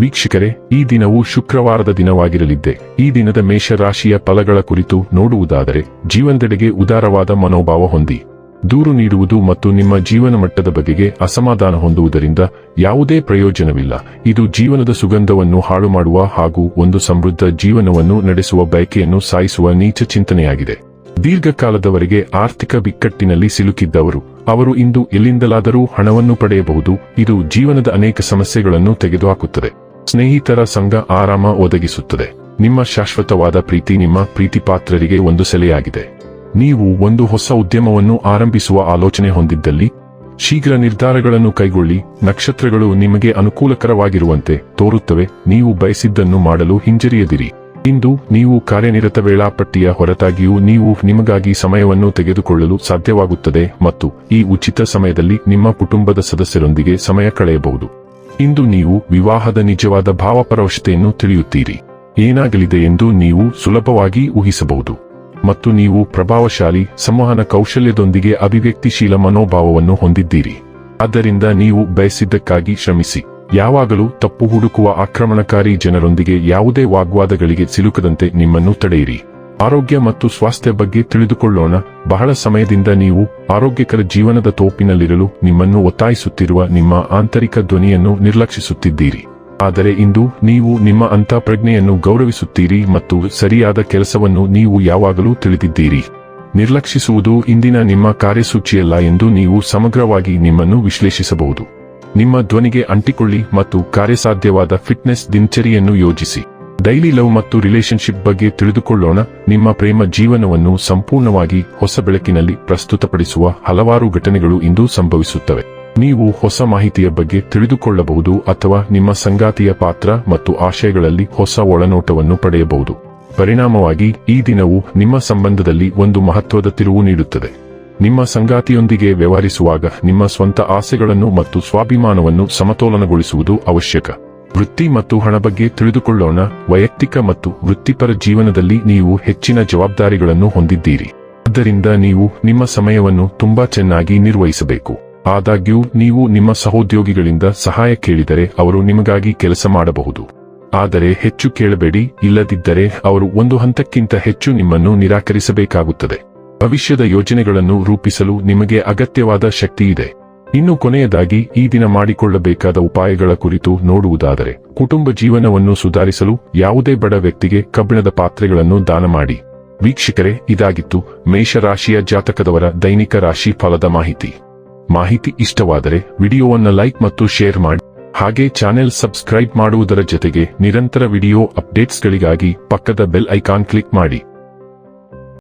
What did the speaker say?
ವೀಕ್ಷಕರೇ, ಈ ದಿನವು ಶುಕ್ರವಾರದ ದಿನವಾಗಿರಲಿದ್ದೆ. ಈ ದಿನದ ಮೇಷರಾಶಿಯ ಫಲಗಳ ಕುರಿತು ನೋಡುವುದಾದರೆ, ಜೀವನದೆಡೆಗೆ ಉದಾರವಾದ ಮನೋಭಾವ ಹೊಂದಿ. ದೂರು ನೀಡುವುದು ಮತ್ತು ನಿಮ್ಮ ಜೀವನ ಮಟ್ಟದ ಬಗೆಗೆ ಅಸಮಾಧಾನ ಹೊಂದುವುದರಿಂದ ಯಾವುದೇ ಪ್ರಯೋಜನವಿಲ್ಲ. ಇದು ಜೀವನದ ಸುಗಂಧವನ್ನು ಹಾಳು ಮಾಡುವ ಹಾಗೂ ಒಂದು ಸಮೃದ್ಧ ಜೀವನವನ್ನು ನಡೆಸುವ ಬಯಕೆಯನ್ನು ಸಾಯಿಸುವ ನೀಚ ಚಿಂತನೆಯಾಗಿದೆ. ದೀರ್ಘಕಾಲದವರೆಗೆ ಆರ್ಥಿಕ ಬಿಕ್ಕಟ್ಟಿನಲ್ಲಿ ಸಿಲುಕಿದ್ದವರು, ಅವರು ಇಂದು ಎಲ್ಲಿಂದಲಾದರೂ ಹಣವನ್ನು ಪಡೆಯಬಹುದು. ಇದು ಜೀವನದ ಅನೇಕ ಸಮಸ್ಯೆಗಳನ್ನು ತೆಗೆದುಹಾಕುತ್ತದೆ. ಸ್ನೇಹಿತರ ಸಂಘ ಆರಾಮ ಒದಗಿಸುತ್ತದೆ. ನಿಮ್ಮ ಶಾಶ್ವತವಾದ ಪ್ರೀತಿ ನಿಮ್ಮ ಪ್ರೀತಿಪಾತ್ರರಿಗೆ ಒಂದು ಸೆಲೆಯಾಗಿದೆ. ನೀವು ಒಂದು ಹೊಸ ಉದ್ಯಮವನ್ನು ಆರಂಭಿಸುವ ಆಲೋಚನೆ ಹೊಂದಿದ್ದಲ್ಲಿ, ಶೀಘ್ರ ನಿರ್ಧಾರಗಳನ್ನು ಕೈಗೊಳ್ಳಿ. ನಕ್ಷತ್ರಗಳು ನಿಮಗೆ ಅನುಕೂಲಕರವಾಗಿರುವಂತೆ ತೋರುತ್ತವೆ. ನೀವು ಬಯಸಿದ್ದನ್ನು ಮಾಡಲು ಹಿಂಜರಿಯದಿರಿ. ಇಂದು ನೀವು ಕಾರ್ಯನಿರತ ವೇಳಾಪಟ್ಟಿಯ ಹೊರತಾಗಿಯೂ ನೀವು ನಿಮಗಾಗಿ ಸಮಯವನ್ನು ತೆಗೆದುಕೊಳ್ಳಲು ಸಾಧ್ಯವಾಗುತ್ತದೆ ಮತ್ತು ಈ ಉಚಿತ ಸಮಯದಲ್ಲಿ ನಿಮ್ಮ ಕುಟುಂಬದ ಸದಸ್ಯರೊಂದಿಗೆ ಸಮಯ ಕಳೆಯಬಹುದು. ಇಂದು ನೀವು ವಿವಾಹದ ನಿಜವಾದ ಭಾವಪರವಶತೆಯನ್ನು ತಿಳಿಯುತ್ತೀರಿ. ಏನಾಗಲಿದೆ ಎಂದು ನೀವು ಸುಲಭವಾಗಿ ಊಹಿಸಬಹುದು. ಮತ್ತು ನೀವು ಪ್ರಭಾವಶಾಲಿ, ಸಂವಹನ ಕೌಶಲ್ಯದೊಂದಿಗೆ ಅಭಿವ್ಯಕ್ತಿಶೀಲ ಮನೋಭಾವವನ್ನು ಹೊಂದಿದ್ದೀರಿ. ಆದ್ದರಿಂದ ನೀವು ಬಯಸಿದ್ದಕ್ಕಾಗಿ ಶ್ರಮಿಸಿ. ಯಾವಾಗಲೂ ತಪ್ಪು ಹುಡುಕುವ ಆಕ್ರಮಣಕಾರಿ ಜನರೊಂದಿಗೆ ಯಾವುದೇ ವಾಗ್ವಾದಗಳಿಗೆ ಸಿಲುಕದಂತೆ ನಿಮ್ಮನ್ನು ತಡೆಯಿರಿ. ಆರೋಗ್ಯ ಮತ್ತು ಸ್ವಾಸ್ಥ್ಯ ಬಗ್ಗೆ ತಿಳಿದುಕೊಳ್ಳೋಣ. ಬಹಳ ಸಮಯದಿಂದ ನೀವು ಆರೋಗ್ಯಕರ ಜೀವನದ ತೋಪಿನಲ್ಲಿರಲು ನಿಮ್ಮನ್ನು ಒತ್ತಾಯಿಸುತ್ತಿರುವ ನಿಮ್ಮ ಆಂತರಿಕ ಧ್ವನಿಯನ್ನು ನಿರ್ಲಕ್ಷಿಸುತ್ತಿದ್ದೀರಿ. ಆದರೆ ಇಂದು ನೀವು ನಿಮ್ಮ ಅಂತಃಪ್ರಜ್ಞೆಯನ್ನು ಗೌರವಿಸುತ್ತೀರಿ ಮತ್ತು ಸರಿಯಾದ ಕೆಲಸವನ್ನು ನೀವು ಯಾವಾಗಲೂ ತಿಳಿದಿದ್ದೀರಿ. ನಿರ್ಲಕ್ಷಿಸುವುದು ಇಂದಿನ ನಿಮ್ಮ ಕಾರ್ಯಸೂಚಿಯಲ್ಲ ಎಂದು ನೀವು ಸಮಗ್ರವಾಗಿ ನಿಮ್ಮನ್ನು ವಿಶ್ಲೇಷಿಸಬಹುದು. ನಿಮ್ಮ ಧ್ವನಿಗೆ ಅಂಟಿಕೊಳ್ಳಿ ಮತ್ತು ಕಾರ್ಯಸಾಧ್ಯವಾದ ಫಿಟ್ನೆಸ್ ದಿನಚರಿಯನ್ನು ಯೋಜಿಸಿ. ಡೈಲಿ ಲವ್ ಮತ್ತು ರಿಲೇಶನ್ಶಿಪ್ ಬಗ್ಗೆ ತಿಳಿದುಕೊಳ್ಳೋಣ. ನಿಮ್ಮ ಪ್ರೇಮ ಜೀವನವನ್ನು ಸಂಪೂರ್ಣವಾಗಿ ಹೊಸ ಬೆಳಕಿನಲ್ಲಿ ಪ್ರಸ್ತುತಪಡಿಸುವ ಹಲವಾರು ಘಟನೆಗಳು ಇಂದು ಸಂಭವಿಸುತ್ತವೆ. ನೀವು ಹೊಸ ಮಾಹಿತಿಯ ಬಗ್ಗೆ ತಿಳಿದುಕೊಳ್ಳಬಹುದು ಅಥವಾ ನಿಮ್ಮ ಸಂಗಾತಿಯ ಪಾತ್ರ ಮತ್ತು ಆಶಯಗಳಲ್ಲಿ ಹೊಸ ಒಳನೋಟವನ್ನು ಪಡೆಯಬಹುದು. ಪರಿಣಾಮವಾಗಿ, ಈ ದಿನವು ನಿಮ್ಮ ಸಂಬಂಧದಲ್ಲಿ ಒಂದು ಮಹತ್ವದ ತಿರುವು ನೀಡುತ್ತದೆ. ನಿಮ್ಮ ಸಂಗಾತಿಯೊಂದಿಗೆ ವ್ಯವಹರಿಸುವಾಗ ನಿಮ್ಮ ಸ್ವಂತ ಆಸೆಗಳನ್ನು ಮತ್ತು ಸ್ವಾಭಿಮಾನವನ್ನು ಸಮತೋಲನಗೊಳಿಸುವುದು ಅವಶ್ಯಕ. ವೃತ್ತಿ ಮತ್ತು ಹಣ ಬಗ್ಗೆ ತಿಳಿದುಕೊಳ್ಳೋಣ. ವೈಯಕ್ತಿಕ ಮತ್ತು ವೃತ್ತಿಪರ ಜೀವನದಲ್ಲಿ ನೀವು ಹೆಚ್ಚಿನ ಜವಾಬ್ದಾರಿಗಳನ್ನು ಹೊಂದಿದ್ದೀರಿ. ಆದ್ದರಿಂದ ನೀವು ನಿಮ್ಮ ಸಮಯವನ್ನು ತುಂಬಾ ಚೆನ್ನಾಗಿ ನಿರ್ವಹಿಸಬೇಕು. ಆದಾಗ್ಯೂ, ನೀವು ನಿಮ್ಮ ಸಹೋದ್ಯೋಗಿಗಳಿಂದ ಸಹಾಯ ಕೇಳಿದರೆ ಅವರು ನಿಮಗಾಗಿ ಕೆಲಸ ಮಾಡಬಹುದು. ಆದರೆ ಹೆಚ್ಚು ಕೇಳಬೇಡಿ, ಇಲ್ಲದಿದ್ದರೆ ಅವರು ಒಂದು ಹಂತಕ್ಕಿಂತ ಹೆಚ್ಚು ನಿಮ್ಮನ್ನು ನಿರಾಕರಿಸಬೇಕಾಗುತ್ತದೆ. ಭವಿಷ್ಯದ ಯೋಜನೆಗಳನ್ನು ರೂಪಿಸಲು ನಿಮಗೆ ಅಗತ್ಯವಾದ ಶಕ್ತಿ ಇದೆ ಇನ್ನು ಕೊನೆಯದಾಗಿ ಈ ದಿನ ಮಾಡಿಕೊಳ್ಳಬೇಕಾದ ಉಪಾಯಗಳ ಕುರಿತು ನೋಡುವುದಾದರೆ, ಕುಟುಂಬ ಜೀವನವನ್ನು ಸುಧಾರಿಸಲು ಯಾವುದೇ ಬಡ ವ್ಯಕ್ತಿಗೆ ಕಬ್ಬಿಣದ ಪಾತ್ರೆಗಳನ್ನು ದಾನ ಮಾಡಿ. ವೀಕ್ಷಕರೇ, ಇದಾಗಿತ್ತು ಮೇಷರಾಶಿಯ ಜಾತಕದವರ ದೈನಿಕ ರಾಶಿ ಫಲದ ಮಾಹಿತಿ. ಮಾಹಿತಿ ಇಷ್ಟವಾದರೆ ವಿಡಿಯೋವನ್ನು ಲೈಕ್ ಮತ್ತು ಶೇರ್ ಮಾಡಿ. ಹಾಗೆ ಚಾನೆಲ್ ಸಬ್ಸ್ಕ್ರೈಬ್ ಮಾಡುವುದರ ಜೊತೆಗೆ ನಿರಂತರ ವಿಡಿಯೋ ಅಪ್ಡೇಟ್ಸ್ಗಳಿಗಾಗಿ ಪಕ್ಕದ ಬೆಲ್ ಐಕಾನ್ ಕ್ಲಿಕ್ ಮಾಡಿ.